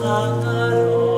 하나의